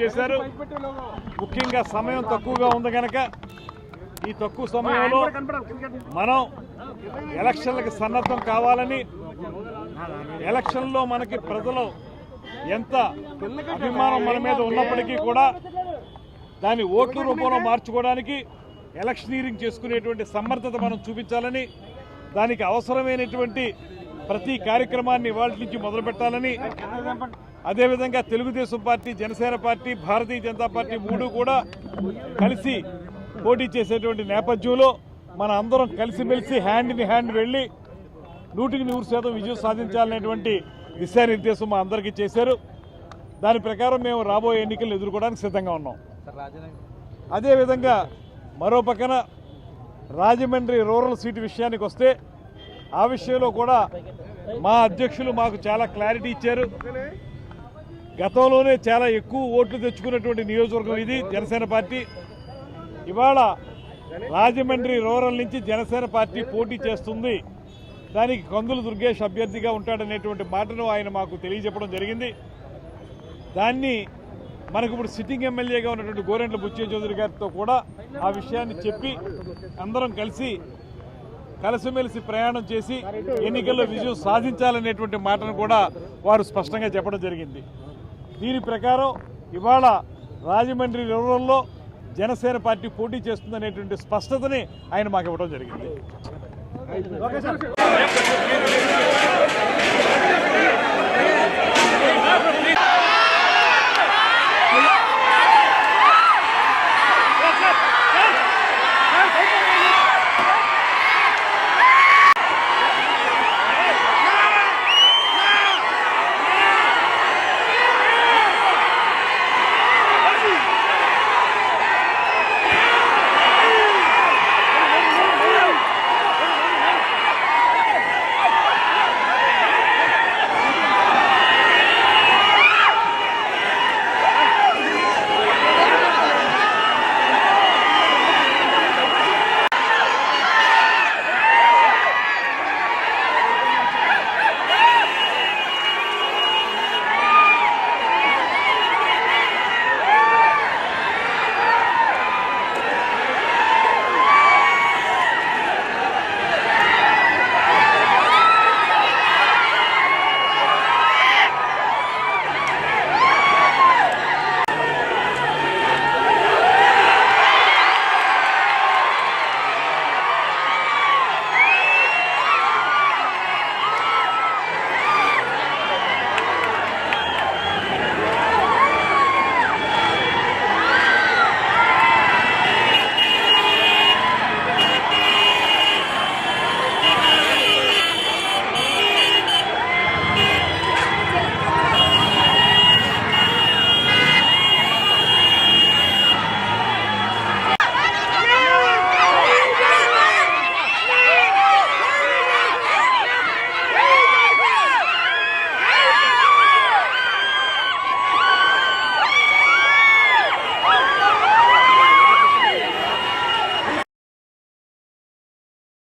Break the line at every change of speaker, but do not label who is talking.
చేశారు. ముఖ్యంగా సమయం తక్కువగా ఉంది కనుక ఈ తక్కువ సమయంలో మనం ఎలక్షన్లకు సన్నద్ధం కావాలని ఎలక్షన్లో మనకి ప్రజలు ఎంత అభిమానం మన మీద ఉన్నప్పటికీ కూడా దాన్ని ఓట్ల రూపంలో మార్చుకోవడానికి ఎలక్షనీరింగ్ చేసుకునేటువంటి సమర్థత మనం చూపించాలని దానికి అవసరమైనటువంటి ప్రతి కార్యక్రమాన్ని ఇవాళ నుంచి మొదలు పెట్టాలని. అదేవిధంగా Telugu Desam party Janasena party Bharatiya Janata party మూడు కూడా కలిసి పోటీ చేసేటువంటి నేపథ్యంలో మన అందరం కలిసిమెలిసి హ్యాండ్ ఇన్ హ్యాండ్ వెళ్ళి నూటికి నూరు శాతం విజయం సాధించాలనేటువంటి దిశానిర్దేశం మా అందరికీ చేశారు. దాని ప్రకారం మేము రాబోయే ఎన్నికలు ఎదుర్కోవడానికి సిద్ధంగా ఉన్నాం. అదేవిధంగా మరో పక్కన రాజమండ్రి రూరల్ సీటు విషయానికి వస్తే ఆ విషయంలో కూడా మా అధ్యక్షులు మాకు చాలా క్లారిటీ ఇచ్చారు. గతంలోనే చాలా ఎక్కువ ఓట్లు తెచ్చుకున్నటువంటి నియోజకవర్గం ఇది జనసేన పార్టీ. ఇవాళ రాజమండ్రి రూరల్ నుంచి జనసేన పార్టీ పోటీ చేస్తుంది. దానికి కందులు దుర్గేష్ అభ్యర్థిగా ఉంటాడనేటువంటి మాటను ఆయన మాకు తెలియజెప్పడం జరిగింది. దాన్ని మనకు ఇప్పుడు సిట్టింగ్ ఎమ్మెల్యేగా ఉన్నటువంటి గోరెంట్ల బుచ్చే చౌదరి గారితో కూడా ఆ విషయాన్ని చెప్పి అందరం కలిసి కలిసిమెలిసి ప్రయాణం చేసి ఎన్నికల్లో విజయం సాధించాలనేటువంటి మాటను కూడా వారు స్పష్టంగా చెప్పడం జరిగింది. దీని ప్రకారం ఇవాళ రాజమండ్రి రూరల్లో జనసేన పార్టీ పోటీ చేస్తుందనేటువంటి స్పష్టతని ఆయన మాకు ఇవ్వడం జరిగింది.